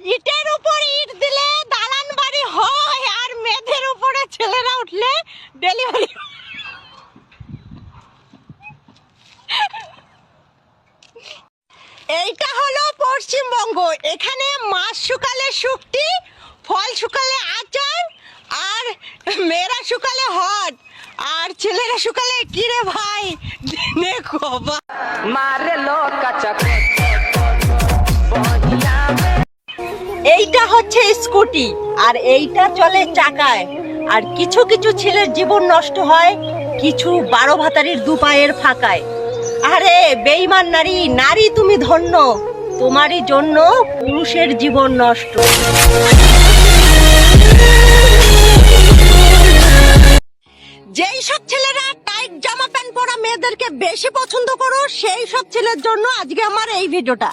ইটের উপর ইট দিলে দালান বাড়ি হয় আর মেয়েদের উপরে ছেলেরা উঠলে ডেলিভারি এইটা হলো পশ্চিমবঙ্গ। এখানে মাছ শুকালে শুক্তি, ফল শুকালে আচার, আর মেয়েরা শুকালে হট, আর ছেলেরা শুকালে, কিরে ভাই, দেখো মারে লোক কাঁচা এইটা হচ্ছে স্কুটি, আর এইটা চলে চাকায়। আর কিছু কিছু ছেলের জীবন নষ্ট হয় কিছু বারো ভাতারির দুপায়ের ফাঁকায়। আরে বেইমান নারী নারী তুমি ধন্য, তোমারই জন্য পুরুষের জীবন নষ্ট। যেই সব ছেলেরা টাইট জামা প্যান্ট পরা মেয়েদেরকে বেশি পছন্দ করো, সেই সব ছেলের জন্য আজকে আমার এই ভিডিওটা।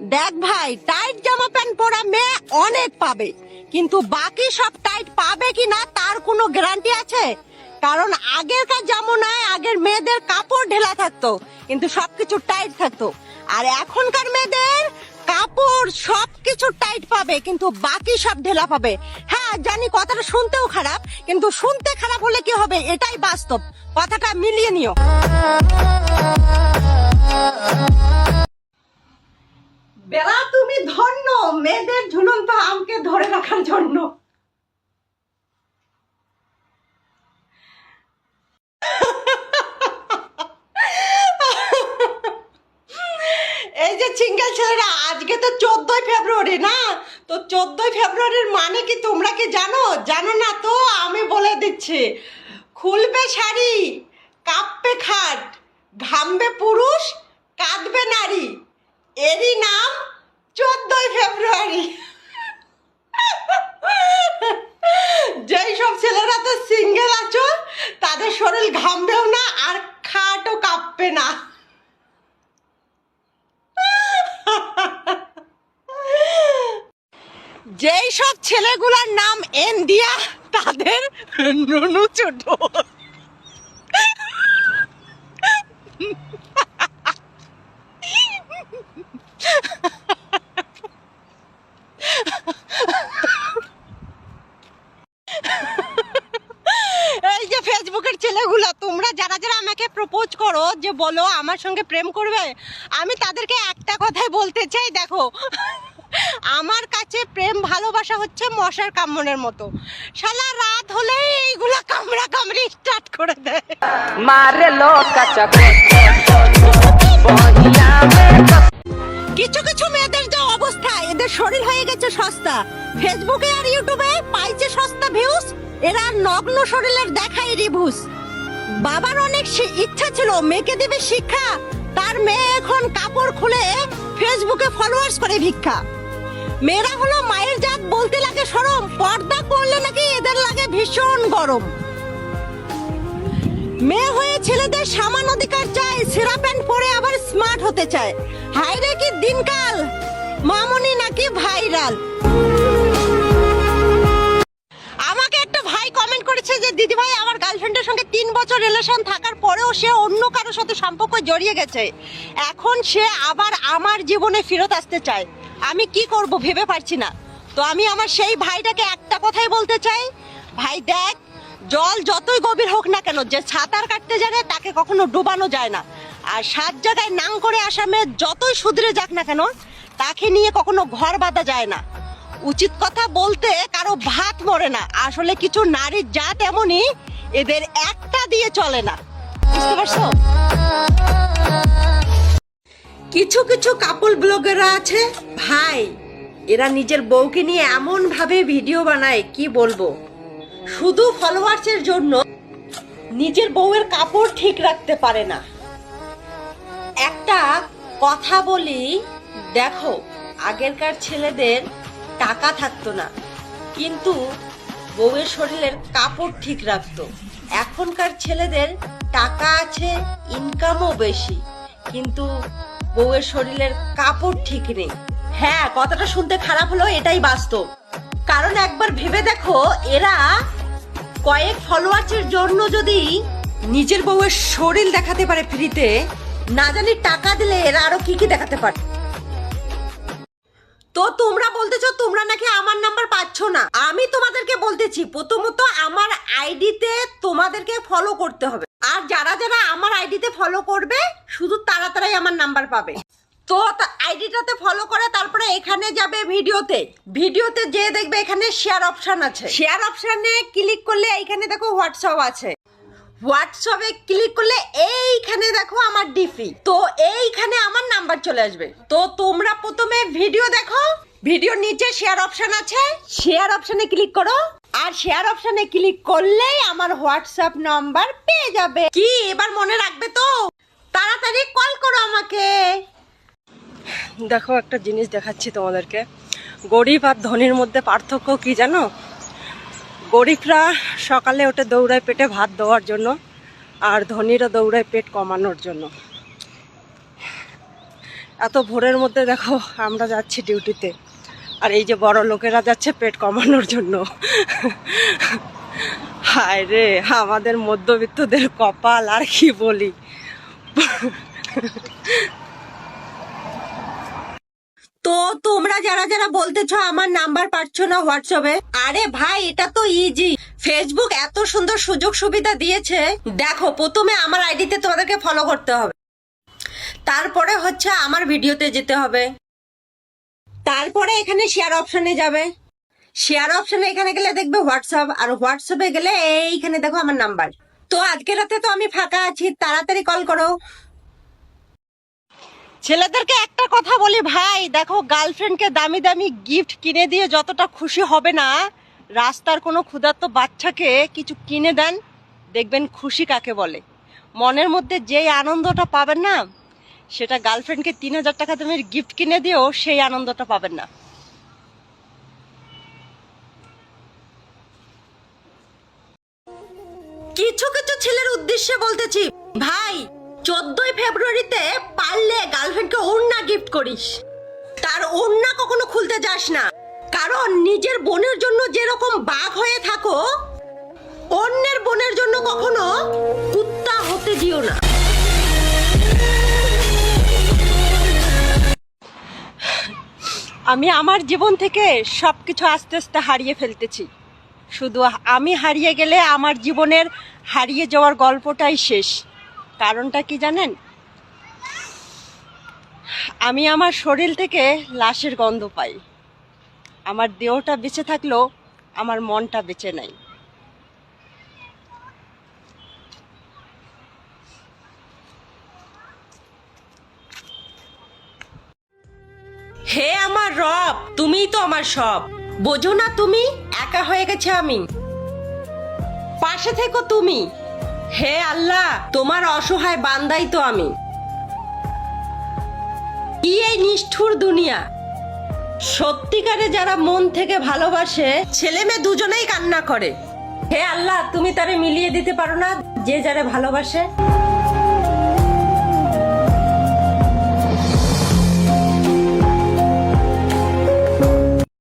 দেখ ভাই টাইট জামা প্যান্ট পরা মেয়ে অনেক পাবে। কিন্তু বাকি সব টাইট পাবে কি না, তার কোনো গ্যারান্টি আছে? কারণ আগের আগেরকার জামানায় আগের মেয়েদের কাপড় ঢেলা থাকতো, কিন্তু সবকিছু টাইট থাকতো। আর এখনকার মেয়েদের কাপড় সবকিছু টাইট পাবে, কিন্তু বাকি সব ঢেলা পাবে। হ্যাঁ জানি কথাটা শুনতেও খারাপ, কিন্তু শুনতে খারাপ হলে কি হবে? এটাই বাস্তব। কথাটা মিলিয়ে নিও। বেলা তুমি ধন্য, মেয়েদের ঝুলন্ত আমকে ধরে রাখার জন্য। এই যে ছেলেরা, আজকে তো ফেব্রুয়ারি, না? তো ফেব্রুয়ারির মানে কি তোমরা কি জানো? জানো না তো, আমি বলে দিচ্ছি। খুলবে শাড়ি, কাঁপবে খাট, ঘামবে পুরুষ, কাঁদবে নারী। এরই নাম চোদ্দই ফেব্রুয়ারি। যেই সব ছেলেরা তো সিঙ্গেল আছো, তাদের শরীর ঘামবেও না আর খাটও কাঁপবে না। যেই সব ছেলেগুলার নাম এন দিয়া, তাদের নুনু ছোট এই যে ফেসবুকের ছেলেগুলো তোমরা যারা যারা আমাকে প্রপোজ করো যে বলো আমার সঙ্গে প্রেম করবে? আমি তাদেরকে একটা কথাই বলতে চাই দেখো। আমার কাছে প্রেম ভালোবাসা হচ্ছে মশার কামড়ের মতো। সালা রাত হলে এইগুলা কামড়া কামড়ি স্টার্ট করে দেয়। কিছু কিছু মেয়েদের যা অবস্থা এদের শরীর হয়ে গেছে সস্তা। ফেসবুকে আর ইউটিউবে পাইছে সস্তা ভিউজ এরা নগ্ন শরীরের দেখায় রিভিউজ বাবার অনেক ইচ্ছা ছিল, মেয়েকে দেবে শিক্ষা। তার মেয়ে এখন কাপড় খুলে ফেসবুকে ফলোয়ার্স করে ভিক্ষা। মেয়েরা হলো মায়ের জাত বলতে লাগে সরম, পর্দা করলে নাকি এদের লাগে ভীষণ গরম। মেয়ে হয়ে ছেলেদের সামান অধিকার চায়, সেরা প্যান্ট পরে আবার স্মার্ট হতে চায়। হাইরে কি দিনকাল! মামনি নাকি ভাইরাল আমাকে একটা ভাই করেছে যে দিদিভাই আমার গার্লফ্রেন্ডের সঙ্গে তিন বছর রিলেশন থাকার পরেও সে অন্য কারোর সাথে সম্পর্ক জড়িয়ে গেছে। এখন সে আবার আমার জীবনে ফেরত আসতে চায়। আমি কি করব ভেবে পারছি না। তো আমি আমার সেই ভাইটাকে একটা কথাই বলতে চাই। ভাই দেখ, জল যতই গভীর হোক না কেন, যে সাঁতার কাটতে জানে তাকে কখনো ডুবানো যায় না। আর সাত জায়গায় নাং করে আসামে যতই শুধরে যাক না কেন, তাকে নিয়ে কখনো ঘর বাঁধা যায় না। উচিত কথা বলতে কারও ভাত মরে না। আসলে কিছু নারীর জাত এমনই, এদের একটা দিয়ে চলে না। বুঝতে পারছ? কিছু কিছু কাপল ব্লগাররা আছে। ভাই, এরা নিজের বউকে নিয়ে এমন ভাবে ভিডিও বানায়, কি বলব? শুধু ফলোয়ার্সের জন্য নিজের বউয়ের কাপড় ঠিক রাখতে পারে না। একটা কথা বলি, দেখো, আগেরকার ছেলেদের টাকা থাকতো না। কিন্তু বউয়ের শরীরের কাপড় ঠিক রাখতো। এখনকার ছেলেদের টাকা আছে ইনকামও বেশি। কিন্তু বউয়ের শরীরের কাপড় ঠিক নেই। হ্যাঁ কথাটা শুনতে খারাপ হলো এটাই বাস্তব। কারণ একবার ভেবে দেখো, এরা কয়েক ফলোয়ার্সের জন্য যদি নিজের বউয়ের শরীর দেখাতে পারে ফ্রিতে, না জানি টাকা দিলে এরা আরও কি কি দেখাতে পারে। তো তোমরা বলতেছো তোমরা নাকি আমার নাম্বার পাচ্ছ না? আমি তোমাদেরকে বলতেছি, প্রথমত আমার আইডিতে তোমাদেরকে ফলো করতে হবে। আর যারা যারা আমার আইডিতে ফলো করবে, শুধু তারা তারাই আমার নাম্বার পাবে। তো আইডিটাতে ফলো করে তারপরে এখানে যাবে ভিডিওতে। ভিডিওতে যে দেখবে এখানে শেয়ার অপশান আছে। শেয়ার অপশানে ক্লিক করলে এইখানে দেখো হোয়াটসঅ্যাপ আছে। হোয়াটসঅ্যাপে ক্লিক করলে এইখানে দেখো আমার ডিপি তো এইখানে আমার নাম্বার চলে আসবে। তো তোমরা প্রথমে ভিডিও দেখো। ভিডিওর নিচে শেয়ার অপশন আছে। শেয়ার অপশনে ক্লিক করো। আর শেয়ার অপশনে ক্লিক করলেই আমার হোয়াটসঅ্যাপ নাম্বার পেয়ে যাবে। কি, এবার মনে রাখবে তো? তাড়াতাড়ি কল করো আমাকে। দেখো একটা জিনিস দেখাচ্ছি তোমাদেরকে। গরিব আর ধনীর মধ্যে পার্থক্য কি জানো? গরিবরা সকালে উঠে দৌড়ায় পেটে ভাত দেওয়ার জন্য আর ধনীরা দৌড়ায় পেট কমানোর জন্য। এত ভোরের মধ্যে দেখো আমরা যাচ্ছি ডিউটিতে। আর এই যে বড় লোকেরা যাচ্ছে পেট কমানোর জন্য। হায় রে, আমাদের মধ্যবিত্তদের কপাল আর কি বলি? তো তোমরা যারা যারা বলতেছো আমার নাম্বার পাচ্ছ না হোয়াটসঅ্যাপে, আরে ভাই, এটা তো ইজি ফেসবুক এত সুন্দর সুযোগ সুবিধা দিয়েছে। দেখো, প্রথমে আমার আইডিতে তোমাদেরকে ফলো করতে হবে। তারপরে হচ্ছে আমার ভিডিওতে যেতে হবে। তারপরে এখানে শেয়ার অপশনে যাবে। শেয়ার অপশনে এখানে গেলে দেখবে হোয়াটসঅ্যাপ, আর হোয়াটসঅ্যাপে গেলে এইখানে দেখো আমার নাম্বার। তো আজকে রাতে তো আমি ফাঁকা আছি, তাড়াতাড়ি কল করো। ছেলেদেরকে একটা কথা বলি ভাই, দেখো গার্লফ্রেন্ডকে দামি দামি গিফট কিনে দিয়ে যতটা খুশি হবে না, রাস্তার কোনো ক্ষুধার্ত বাচ্চাকে কিছু কিনে দেন, দেখবেন খুশি কাকে বলে। মনের মধ্যে যেই আনন্দটা পাবেন না, সেটা গার্লফ্রেন্ডকে তিন হাজার টাকা দামের গিফট কিনে দিয়েও সেই আনন্দটা পাবেন না। কিছু কিছু ছেলের উদ্দেশ্যে বলতেছি, ভাই, চোদ্দই ফেব্রুয়ারিতে পারলে গিফট করিস। তার ওড়না কখনো খুলতে যাস না। কারণ নিজের বোনের জন্য যেরকম বাঘ হয়ে থাকো, অন্যের বোনের জন্য কখনো কুত্তা হতে দিও না। আমি আমার জীবন থেকে সব কিছু আস্তে আস্তে হারিয়ে ফেলতেছি। শুধু আমি হারিয়ে গেলে আমার জীবনের হারিয়ে যাওয়ার গল্পটাই শেষ। কারণটা কি জানেন? আমি আমার শরীর থেকে লাশের গন্ধ পাই। আমার দেহটা বেঁচে থাকলেও আমার মনটা বেঁচে নাই। হে আমার রব, তুমিই তো আমার সব। বোঝো না তুমি, একা হয়ে গেছে আমি। পাশে থেকো তুমি। হে আল্লাহ, তোমার অসহায় বান্দাই তো আমি। কি এই নিষ্ঠুর দুনিয়া। সত্যিকারে যারা মন থেকে ভালোবাসে, ছেলে মেয়ে দুজনেই কান্না করে। হে আল্লাহ, তুমি তারে মিলিয়ে দিতে পারো না যে যারা ভালোবাসে?